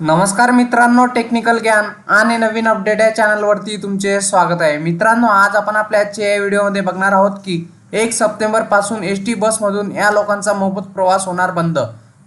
नमस्कार मित्रांनो टेक्निकल ज्ञान आणि नवीन अपडेट या चॅनलवरती तुमचे स्वागत आहे. मित्रांनो आज आपण आपल्या आजच्या या व्हिडिओमध्ये बघणार आहोत की एक सप्टेंबरपासून एस टी बसमधून या लोकांचा मोफत प्रवास होणार बंद.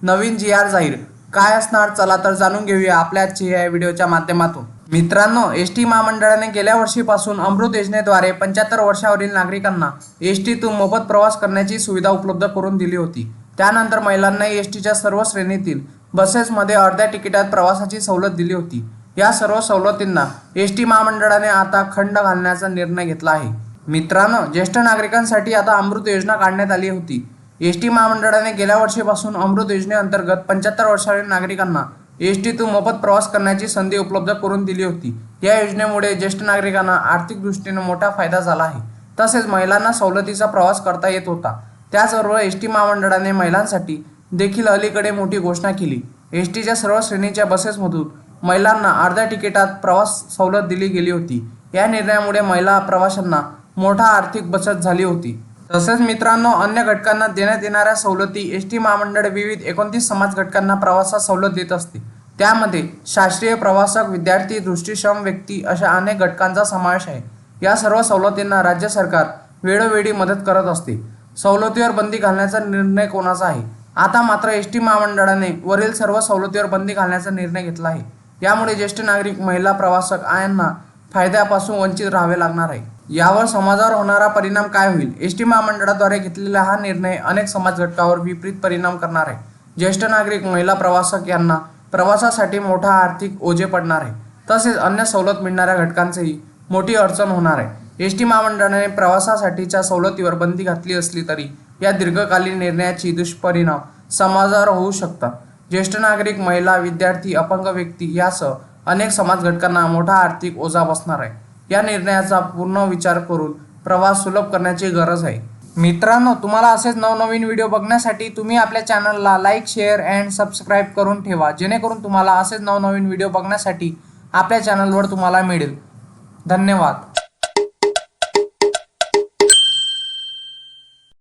नवीन जी आर जाहीर. काय असणार? चला तर जाणून घेऊया आपल्या आजच्या या व्हिडिओच्या माध्यमातून. मित्रांनो एस टी महामंडळाने गेल्या वर्षीपासून अमृत योजनेद्वारे पंच्याहत्तर वर्षावरील नागरिकांना एस टीतून मोफत प्रवास करण्याची सुविधा उपलब्ध करून दिली होती. त्यानंतर महिलांना एस टीच्या सर्व श्रेणीतील बसेसमध्ये अर्ध्या तिकिटात प्रवासाची सवलत दिली होती. या सर्व सवलतींना एस टी महामंडळाने आता खंड घालण्याचा निर्णय घेतला आहे. मित्रांनो ज्येष्ठ नागरिकांसाठी आता अमृत योजना काढण्यात आली होती. एस टी महामंडळाने गेल्या वर्षीपासून अमृत योजनेअंतर्गत पंच्याहत्तर वर्षावरील नागरिकांना एस टीतून मोफत प्रवास करण्याची संधी उपलब्ध करून दिली होती. या योजनेमुळे ज्येष्ठ नागरिकांना आर्थिक दृष्टीने मोठा फायदा झाला आहे. तसेच महिलांना सवलतीचा प्रवास करता येत होता. त्याचबरोबर एस टी महामंडळाने महिलांसाठी देखील अलीकडे मोठी घोषणा केली. एस टीच्या सर्व श्रेणीच्या बसेसमधून महिलांना अर्ध्या तिकिटात प्रवास सवलत दिली गेली होती. या निर्णयामुळे महिला प्रवाशांना मोठा आर्थिक बचत झाली होती. तसेच मित्रांनो अन्य घटकांना देण्यात येणाऱ्या सवलती एस टी महामंडळ विविध एकोणतीस समाज घटकांना प्रवासात सवलत देत असते. त्यामध्ये शास्त्रीय प्रवासक विद्यार्थी दृष्टीक्षम व्यक्ती अशा अनेक घटकांचा समावेश आहे. या सर्व सवलतींना राज्य सरकार वेळोवेळी मदत करत असते. सवलतीवर बंदी घालण्याचा निर्णय कोणाचा आहे? आता मात्र एस टी महामंडळाने वरील सर्व सवलतीवर बंदी घालण्याचा निर्णय घेतला आहे. यामुळे ज्येष्ठ नागरिक महिला प्रवासक यांना फायद्यापासून वंचित राहावे लागणार आहे. यावर समाजावर होणारा परिणाम काय होईल? एस टी महामंडळाद्वारे घेतलेला हा निर्णय अनेक समाज घटकावर विपरीत परिणाम करणार आहे. ज्येष्ठ नागरिक महिला प्रवासक यांना प्रवासासाठी मोठा आर्थिक ओझे पडणार आहे. तसेच अन्य सवलत मिळणाऱ्या घटकांचेही मोठी अडचण होणार आहे. एस टी महामंडळाने प्रवासासाठीच्या सवलतीवर बंदी घातली असली तरी या दीर्घकालीन निर्णयाची दुष्परिणाम समाजावर होऊ शकतात. ज्येष्ठ नागरिक महिला विद्यार्थी अपंग व्यक्ती यासह अनेक समाज घटकांना मोठा आर्थिक ओझा बसणार आहे. या निर्णयाचा पूर्ण विचार करून प्रवास सुलभ करण्याची गरज आहे. मित्रांनो तुम्हाला असेच नवनवीन व्हिडिओ बघण्यासाठी तुम्ही आपल्या चॅनलला लाईक शेअर अँड सबस्क्राईब करून ठेवा. जेणेकरून तुम्हाला असेच नवनवीन व्हिडिओ बघण्यासाठी आपल्या चॅनलवर तुम्हाला मिळेल. धन्यवाद.